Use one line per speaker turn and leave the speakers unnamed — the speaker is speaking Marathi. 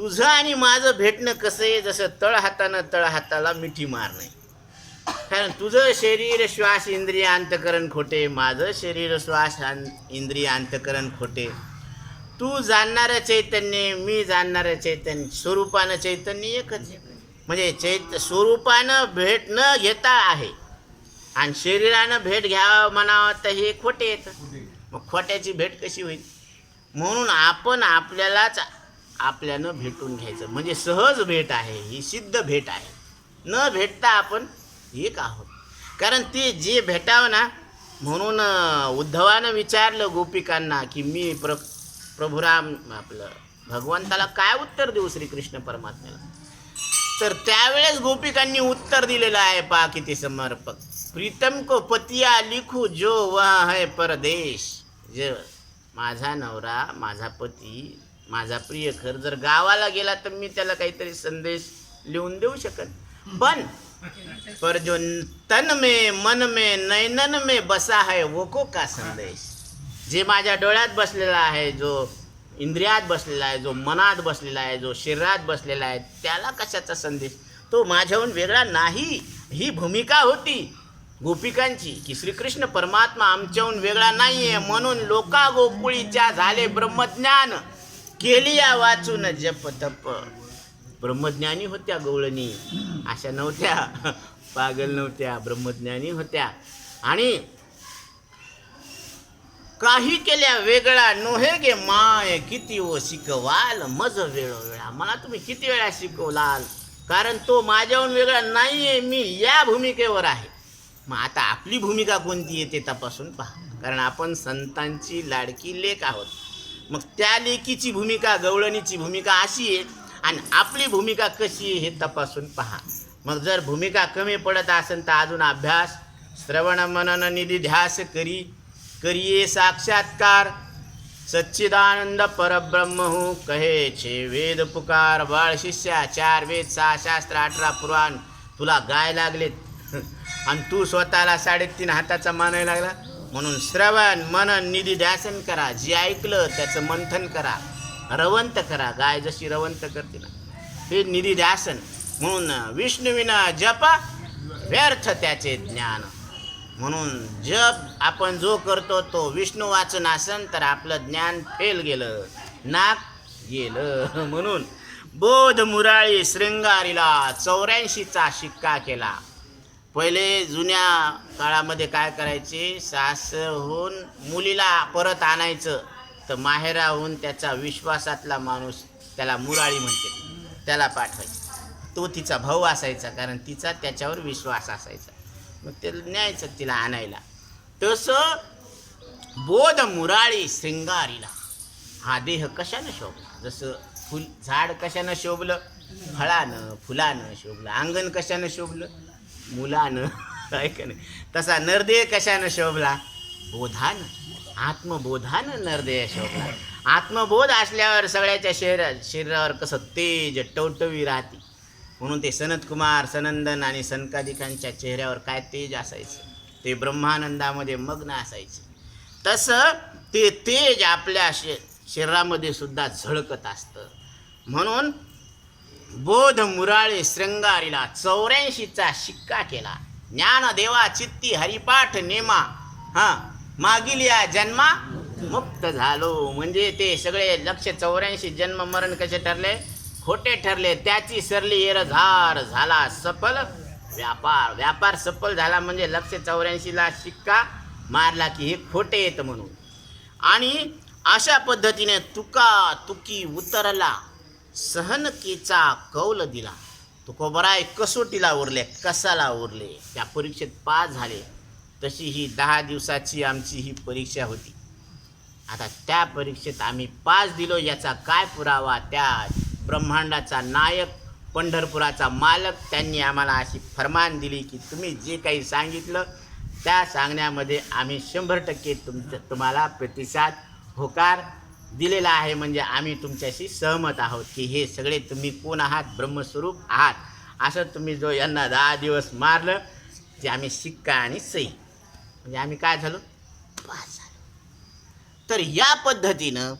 तुझं आणि माझं भेटणं कसं आहे? जसं तळ हातानं तळ हाताला मिठी मारणे. कारण तुझं शरीर श्वास इंद्रिय अंतकरण खोटे माझं शरीर श्वास इंद्रिय अंतकरण खोटे. तू जाणणारं चैतन्य मी जाणणारं चैतन्य स्वरूपानं चैतन्य एकच म्हणजे चैत स्वरूपानं भेट न घेता आहे. आणि शरीरानं भेट घ्यावं म्हणावं तर हे खोटे येतं मग खोट्याची भेट कशी होईल? म्हणून आपण आपल्यालाच आपल्यानं भेटून घ्यायचं. म्हणजे सहज भेट आहे ही सिद्ध भेट आहे. न भेटता आपण एक आहोत. कारण ते जे भेटावं ना म्हणून उद्धवानं विचारलं गोपिकांना की मी प्र प्रभुराम आपलं भगवंताला काय उत्तर देऊ श्रीकृष्ण परमात्म्याला? तर त्यावेळेस गोपिकांनी उत्तर दिलेलं आहे पा किती समर्पक. प्रीतम को पतिया लिखू जो वह है परदेश. ज माझा नवरा माझा पती माझा प्रियकर जर गावाला गेला तर मी त्याला काहीतरी संदेश लिहून देऊ शकत पण पर जो तन में मन में नैनन में बसा है वो को का संदेश? जे माझ्या डोळ्यात बसलेला आहे जो इंद्रियात बसलेला आहे जो मनात बसलेला आहे जो शरीरात बसलेला आहे त्याला कशाचा संदेश? तो माझ्याहून वेगळा नाही. ही भूमिका होती गोपिकांची की श्रीकृष्ण परमात्मा आमच्याहून वेगळा नाही आहे म्हणून लोका गोकुळीच्या झाले ब्रह्मज्ञान. केली या वाचून जप तप ब्रह्मज्ञानी होत्या गवळणी. अशा नव्हत्या. पागल नव्हत्या. ब्रह्मज्ञानी होत्या. आणि काही केल्या वेगळा. नोहे गे माय किती ओ शिकवाल मज वेळोवेळा. मला तुम्ही किती वेळा शिकवलाल? कारण तो माझ्याहून वेगळा नाही आहे मी या भूमिकेवर आहे. मग आता आपली भूमिका कोणती आहे ते तपासून पहा. कारण आपण संतांची लाडकी लेख आहोत. मग त्या लेकीची भूमिका गवळणीची भूमिका अशी आहे आणि आपली भूमिका कशी आहे हे तपासून पहा. मग जर भूमिका कमी पडत असेल तर अजून अभ्यास श्रवण मनन निधी ध्यास करी करिये साक्षात्कार. सच्चिदानंद परब्रह्म हो कहे छे वेद पुकार. बाळ शिष्या चार वेद सहा शास्त्र अठरा पुराण. तुला गाय लागलेत. आणि तू स्वतःला साडेतीन हाताचा मानायला लागला? म्हणून श्रवण मनन निधी ध्यासन करा. जे ऐकलं त्याचं मंथन करा. रवंत करा. गाय जशी रवंत करते ना हे निधी ध्यासन. म्हणून विष्णुविना जप व्यर्थ त्याचे ज्ञान. म्हणून जप आपण जो करतो तो विष्णू वाचन असन तर आपलं ज्ञान फेल गेलं नाक गेलं. म्हणून बोध मुराळी श्रृंगारीला चौऱ्याऐंशीचा शिक्का केला. पहिले जुन्या काळामध्ये काय करायचे? सासहून मुलीला परत आणायचं. तर माहेराहून त्याचा विश्वासातला माणूस त्याला मुराळी म्हणते. त्याला पाठवायचं. तो तिचा भाऊ असायचा कारण तिचा त्याच्यावर विश्वास असायचा. मग ते न्यायचं तिला आणायला. तसं बोध मुराळी श्रृंगारीला. हा देह कशानं शोभला? जसं फुल झाड कशानं शोभलं? फळानं फुलानं शोभलं. अंगण कशानं शोभलं? मुलानं आहे का नाही तसा नरदेह कशानं शोभला? बोधानं. आत्मबोधानं नरदेह शोभला. आत्मबोध असल्यावर सगळ्याच्या शरीरा शरीरावर कसं तेज टवटवी राहते. म्हणून ते सनत कुमार सनंदन आणि सनकादिकांच्या चेहऱ्यावर काय तेज असायचं? ते ब्रह्मानंदामध्ये मग्न असायचे. तसं ते तेज आपल्या शे शरीरामध्ये सुद्धा झळकत असतं. म्हणून बोध मुराळे श्रंगारीला चौऱ्याऐंशीचा शिक्का केला. ज्ञानदेवा चित्ती हरिपाठ नेमा. हां मागील या जन्मा मुक्त झालो. म्हणजे ते सगळे लक्ष चौऱ्याऐंशी जन्म मरण कसे ठरले? खोटे ठरले. त्याची सरली एरझार झाला सफल व्यापार. व्यापार सफल झाला म्हणजे लक्ष चौऱ्याऐंशीला शिक्का मारला की हे खोटे येतं म्हणून. आणि अशा पद्धतीने तुका तुकी उतरला. सहनकीचा कौल दिला. तुकोबराय कसोटीला उरले कसाला उरले? त्या परीक्षेत पास झाले. तशी ही दहा दिवसाची आमची ही परीक्षा होती. आता त्या परीक्षेत आम्ही पास दिलो याचा काय पुरावा? त्या ब्रह्मांडाचा नायक पंढरपुराचा मालक त्यांनी आम्हाला अशी फरमान दिली की तुम्ही जे काही सांगितलं त्या सांगण्यामध्ये आम्ही शंभर टक्के तुमचं तुम्हाला प्रतिसाद होकार दिलेला आहे म्हणजे आम्ही तुमच्याशी सहमत आहोत की हे सगळे तुम्ही कोण आहात? ब्रह्मस्वरूप आहात. असं तुम्ही जो यांना दहा दिवस मारलं ते आम्ही शिक्का आणि सही म्हणजे आम्ही काय झालो? पास झालो. तर या पद्धतीनं